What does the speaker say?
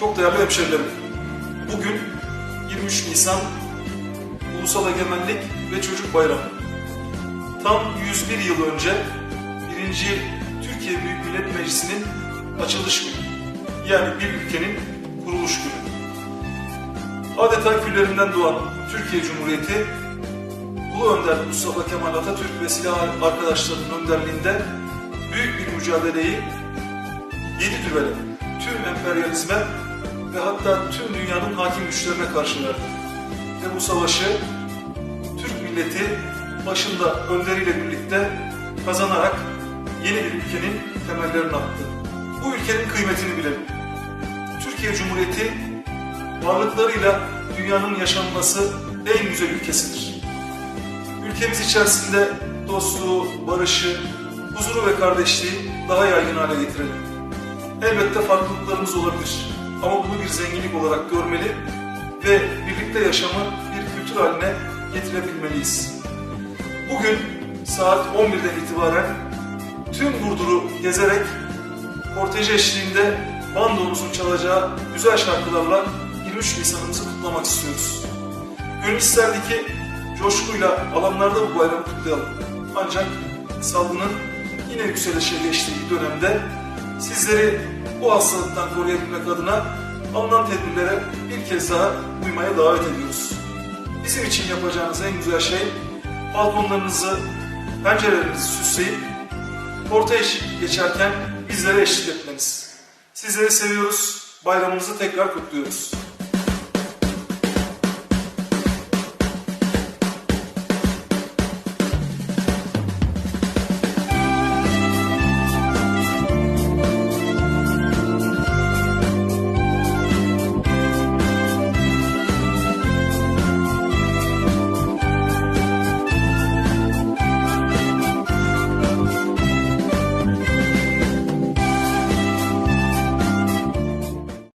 Çok değerli hemşerilerim. Bugün 23 Nisan Ulusal Egemenlik ve Çocuk Bayramı. Tam 101 yıl önce 1. Türkiye Büyük Millet Meclisi'nin açılış günü. Yani bir ülkenin kuruluş günü. Adeta küllerinden doğan Türkiye Cumhuriyeti Ulu Önder Mustafa Kemal Atatürk ve silah arkadaşlarının önderliğinde büyük bir mücadeleyi yedi düvele, tüm emperyalizme ve hatta tüm dünyanın hakim güçlerine karşı verdi. Ve bu savaşı Türk milleti başında önderiyle birlikte kazanarak yeni bir ülkenin temellerini attı. Bu ülkenin kıymetini bilelim. Türkiye Cumhuriyeti varlıklarıyla dünyanın yaşanması en güzel ülkesidir. Ülkemiz içerisinde dostluğu, barışı, huzuru ve kardeşliği daha yaygın hale getirelim. Elbette farklılıklarımız olabilir ama bunu bir zenginlik olarak görmeli ve birlikte yaşamı bir kültür haline getirebilmeliyiz. Bugün saat 11'den itibaren tüm Burdur'u gezerek kortej eşliğinde bandomuzun çalacağı güzel şarkılarla 23 Nisan'ımızı kutlamak istiyoruz. Gönül isterdi ki coşkuyla alanlarda bu bayramı kutlayalım. Ancak salgının yine yükselişe geçtiği dönemde sizleri bu hastalıktan koruyabilmek adına alınan tedbirlere bir kez daha uymaya davet ediyoruz. Bizim için yapacağınız en güzel şey balkonlarınızı, pencerelerinizi süsleyip kortej geçerken bizlere eşlik etmeniz. Sizleri seviyoruz, bayramınızı tekrar kutluyoruz.